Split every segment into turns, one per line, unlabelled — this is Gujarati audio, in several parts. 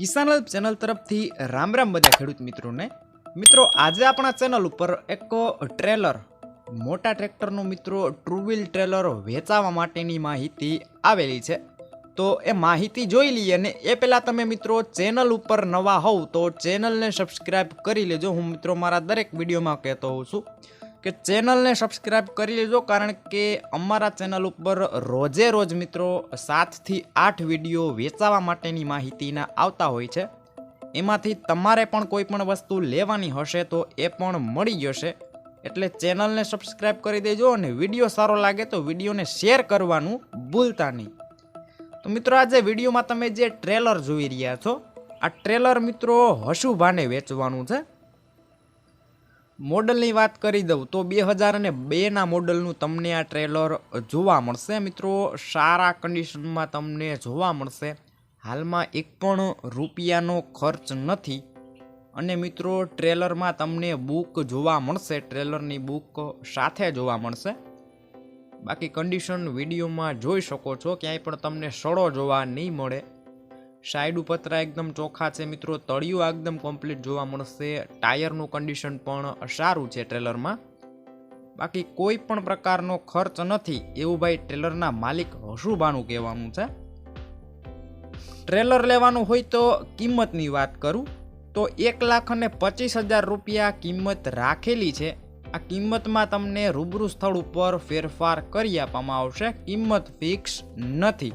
કિસાન ચેનલ તરફથી રામ રામ બધા ખેડૂત મિત્રોને. મિત્રો, આજે આપણા ચેનલ ઉપર એક ટ્રેલર, મોટા ટ્રેક્ટરનું મિત્રો ટ્રુ વ્હીલ ટ્રેલર વેચાવા માટેની માહિતી આવેલી છે. તો એ માહિતી જોઈ લઈએ અને એ પહેલાં તમે મિત્રો ચેનલ ઉપર નવા હોવ તો ચેનલને સબસ્ક્રાઈબ કરી લેજો. હું મિત્રો મારા દરેક વિડીયોમાં કહેતો હોઉં છું. કે ચેનલને સબસ્ક્રાઈબ કરી લેજો, કારણ કે અમારા ચેનલ ઉપર રોજે રોજ મિત્રો સાતથી આઠ વીડિયો વેચાવા માટેની માહિતીના આવતા હોય છે. એમાંથી તમારે પણ કોઈ પણ વસ્તુ લેવાની હશે તો એ પણ મળી જશે. એટલે ચેનલને સબસ્ક્રાઈબ કરી દેજો અને વીડિયો સારો લાગે તો વિડીયોને શેર કરવાનું ભૂલતા નહીં. તો મિત્રો આજે વિડીયોમાં તમે જે ટ્રેલર જોઈ રહ્યા છો, આ ટ્રેલર મિત્રો હશુભાને વેચવાનું છે. મોડલની વાત કરી દઉં તો બે હજાર અને બેના મોડલનું તમને આ ટ્રેલર જોવા મળશે. મિત્રો, સારા કન્ડિશનમાં તમને જોવા મળશે. હાલમાં એક પણ રૂપિયાનો ખર્ચ નથી. અને મિત્રો, ટ્રેલરમાં તમને બુક જોવા મળશે. ટ્રેલરની બુક સાથે જોવા મળશે. બાકી કન્ડિશન વિડીયોમાં જોઈ શકો છો. ક્યાંય પણ તમને સડો જોવા નહીં મળે. સાઈડ ઉપતરા એકદમ ચોખ્ખા છે મિત્રો, તળિયું એકદમ કમ્પ્લીટ જોવા મળશે. ટાયરનું કન્ડિશન પણ સારું છે ટ્રેલરમાં. બાકી કોઈ પણ પ્રકારનો ખર્ચ નથી, એવું ભાઈ ટ્રેલરના માલિક હસુબાનું કહેવાનું છે. ટ્રેલર લેવાનું હોય તો કિંમતની વાત કરું, તો એક લાખ અને પચીસ હજાર રૂપિયા કિંમત રાખેલી છે. આ કિંમતમાં તમને રૂબરૂ સ્થળ ઉપર ફેરફાર કરી આપવામાં આવશે, કિંમત ફિક્સ નથી.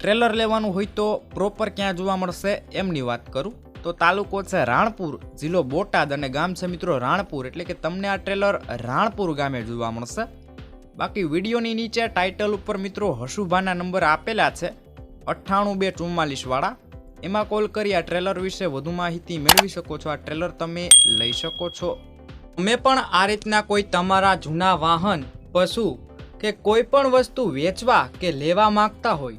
ટ્રેલર લેવાનું હોય તો પ્રોપર ક્યાં જોવા મળશે એમની વાત કરું. તો તાલુકો છે રાણપુર, જિલ્લો બોટાદ અને ગામ છે મિત્રો રાણપુર, એટલે કે તમને આ ટ્રેલર રાણપુર ગામે જોવા મળશે. બાકી વિડીયોની નીચે ટાઇટલ ઉપર મિત્રો હશુભાના નંબર આપેલા છે, અઠ્ઠાણું બે ચુમ્માલીસવાળા એમાં કોલ કરી આ ટ્રેલર વિશે વધુ માહિતી મેળવી શકો છો. આ ટ્રેલર તમે લઈ શકો છો. તમે પણ આ રીતના કોઈ તમારા જૂના વાહન, પશુ કે કોઈ પણ વસ્તુ વેચવા કે લેવા માંગતા હોય